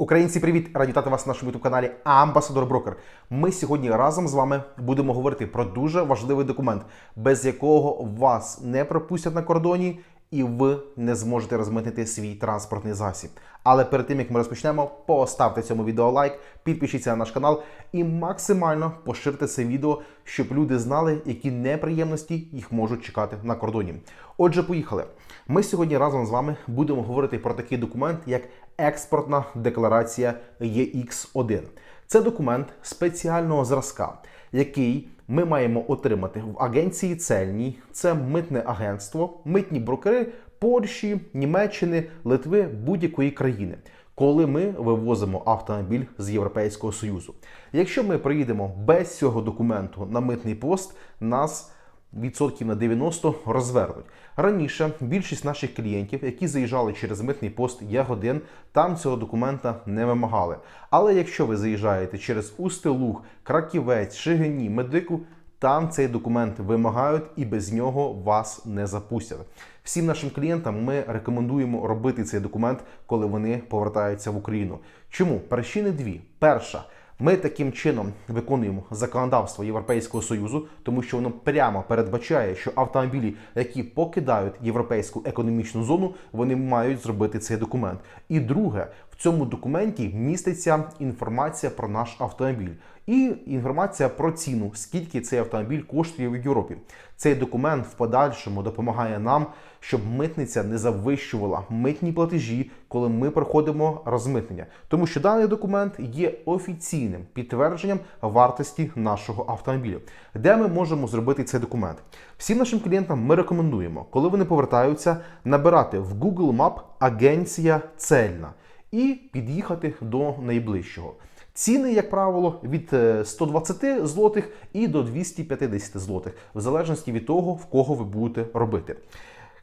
Українці, привіт! Раді вітати вас на нашому youtube каналі Амбасадор Брокер. Ми сьогодні разом з вами будемо говорити про дуже важливий документ, без якого вас не пропустять на кордоні і ви не зможете розмитнити свій транспортний засіб. Але перед тим як ми розпочнемо, поставте цьому відео лайк, підпишіться на наш канал і максимально поширте це відео, щоб люди знали, які неприємності їх можуть чекати на кордоні. Отже, поїхали. Ми сьогодні разом з вами будемо говорити про такий документ, як експортна декларація ЄХ1. Це документ спеціального зразка, який ми маємо отримати в агенції цельній. Це митне агентство, митні брокери Польщі, Німеччини, Литви, будь-якої країни. Коли ми вивозимо автомобіль з Європейського Союзу. Якщо ми приїдемо без цього документу на митний пост, нас відсотків на 90 розвернуть. Раніше більшість наших клієнтів, які заїжджали через митний пост Ягодин, там цього документа не вимагали. Але якщо ви заїжджаєте через Устилуг, Краківець, Шигині, Медику, там цей документ вимагають і без нього вас не запустять. Всім нашим клієнтам ми рекомендуємо робити цей документ, коли вони повертаються в Україну. Чому? Причини дві. Перша. Ми таким чином виконуємо законодавство Європейського союзу, тому що воно прямо передбачає, що автомобілі, які покидають європейську економічну зону, вони мають зробити цей документ. І друге, цьому документі міститься інформація про наш автомобіль і інформація про ціну, скільки цей автомобіль коштує в Європі. Цей документ в подальшому допомагає нам, щоб митниця не завищувала митні платежі, коли ми проходимо розмитнення, тому що даний документ є офіційним підтвердженням вартості нашого автомобіля, де ми можемо зробити цей документ. Всім нашим клієнтам ми рекомендуємо, коли вони повертаються, набирати в Google Map агенція цельна і під'їхати до найближчого. Ціни, як правило, від 120 злотих і до 250 злотих, в залежності від того, в кого ви будете робити.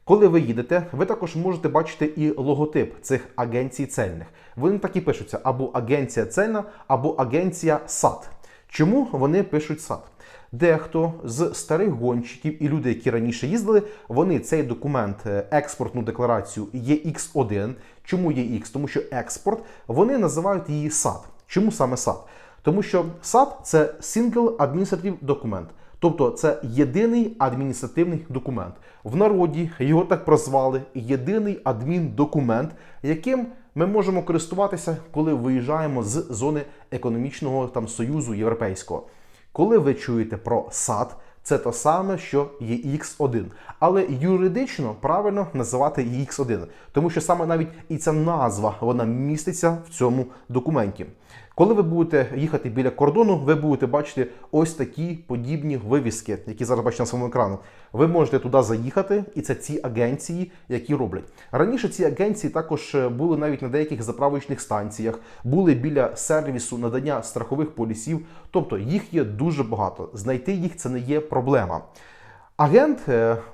Коли ви їдете, ви також можете бачити і логотип цих агенцій цельних. Вони так і пишуться або агенція цельна, або агенція САД. Чому вони пишуть САД? Дехто з старих гонщиків і люди, які раніше їздили, вони цей документ, е, експортну декларацію ЄХ1. Чому EX? Тому що експорт вони називають її САД. Чому саме САД? Тому що САД це Single Administrative Document. Тобто це єдиний адміністративний документ. В народі його так прозвали єдиний адміндокумент, яким ми можемо користуватися, коли виїжджаємо з зони економічного там союзу європейського. Коли ви чуєте про САД, це те саме, що є X1. Але юридично правильно називати X1, тому що саме навіть і ця назва вона міститься в цьому документі. Коли ви будете їхати біля кордону, ви будете бачити ось такі подібні вивіски, які зараз бачите на своєму екрану. Ви можете туди заїхати, і це ці агенції, які роблять. Раніше ці агенції також були навіть на деяких заправочних станціях, були біля сервісу надання страхових полісів. Тобто їх є дуже багато. Знайти їх це не є проблема. Агент,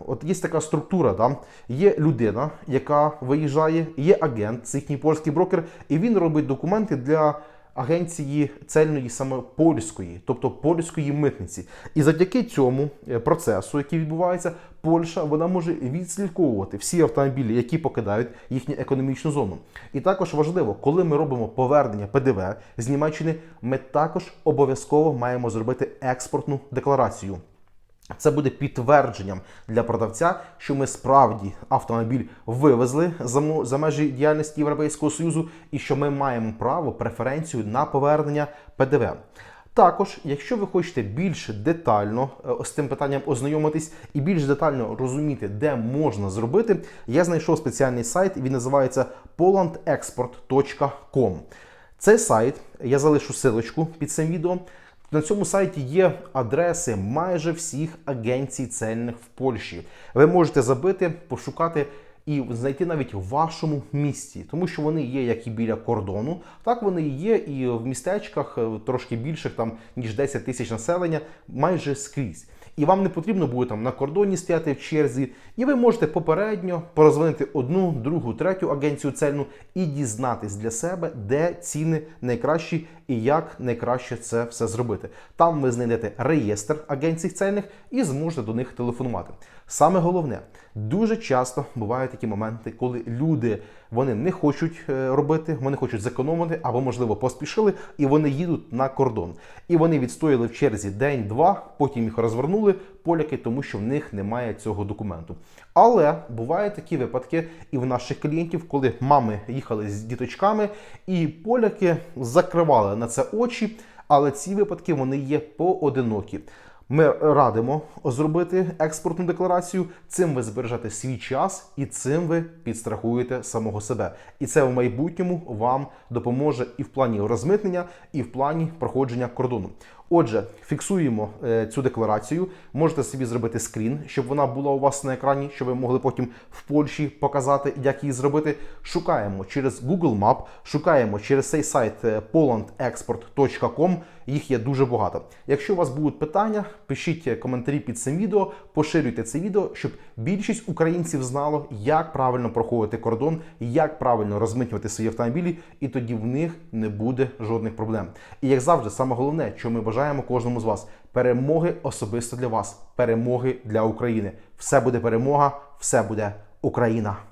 от є така структура, да? є людина, яка виїжджає, є агент, це їхній польський брокер, і він робить документи для агенції цельної саме польської, тобто польської митниці. І завдяки цьому процесу, який відбувається, Польща вона може відслідковувати всі автомобілі, які покидають їхню економічну зону. І також важливо, коли ми робимо повернення ПДВ з Німеччини, ми також обов'язково маємо зробити експортну декларацію. Це буде підтвердженням для продавця, що ми справді автомобіль вивезли за межі діяльності Європейського Союзу і що ми маємо право преференцію на повернення ПДВ. Також, якщо ви хочете більш детально з цим питанням ознайомитись і більш детально розуміти, де можна зробити, я знайшов спеціальний сайт, він називається polandexport.com. Цей сайт я залишу силочку під цим відео. На цьому сайті є адреси майже всіх агенцій цельних в Польщі. Ви можете забити, пошукати і знайти навіть в вашому місті, тому що вони є як і біля кордону, так вони є і в містечках трошки більших, там ніж 10 тисяч населення, майже скрізь. І вам не потрібно буде там на кордоні стояти в черзі, і ви можете попередньо порозвинити одну, другу, третю агенцію цельну і дізнатись для себе, де ціни найкращі і як найкраще це все зробити. Там ви знайдете реєстр агенцій цельних і зможете до них телефонувати. Саме головне, дуже часто бувають такі моменти, коли люди вони не хочуть е, робити, вони хочуть зекономити або, можливо, поспішили, і вони їдуть на кордон. І вони відстояли в черзі день-два, потім їх розвернули поляки, тому що в них немає цього документу. Але бувають такі випадки і в наших клієнтів, коли мами їхали з діточками, і поляки закривали на це очі. Але ці випадки вони є поодинокі. Ми радимо зробити експортну декларацію. Цим ви збережете свій час і цим ви підстрахуєте самого себе. І це в майбутньому вам допоможе і в плані розмитнення, і в плані проходження кордону. Отже, фіксуємо е, цю декларацію. Можете собі зробити скрін, щоб вона була у вас на екрані, щоб ви могли потім в Польщі показати, як її зробити. Шукаємо через Google Map, шукаємо через цей сайт е, polandexport.com. Їх є дуже багато. Якщо у вас будуть питання, пишіть коментарі під цим відео, поширюйте це відео, щоб більшість українців знало, як правильно проходити кордон, як правильно розмитнювати свої автомобілі, і тоді в них не буде жодних проблем. І як завжди, саме головне, що ми бажаємо кожному з вас перемоги особисто для вас, перемоги для України. Все буде перемога, все буде Україна.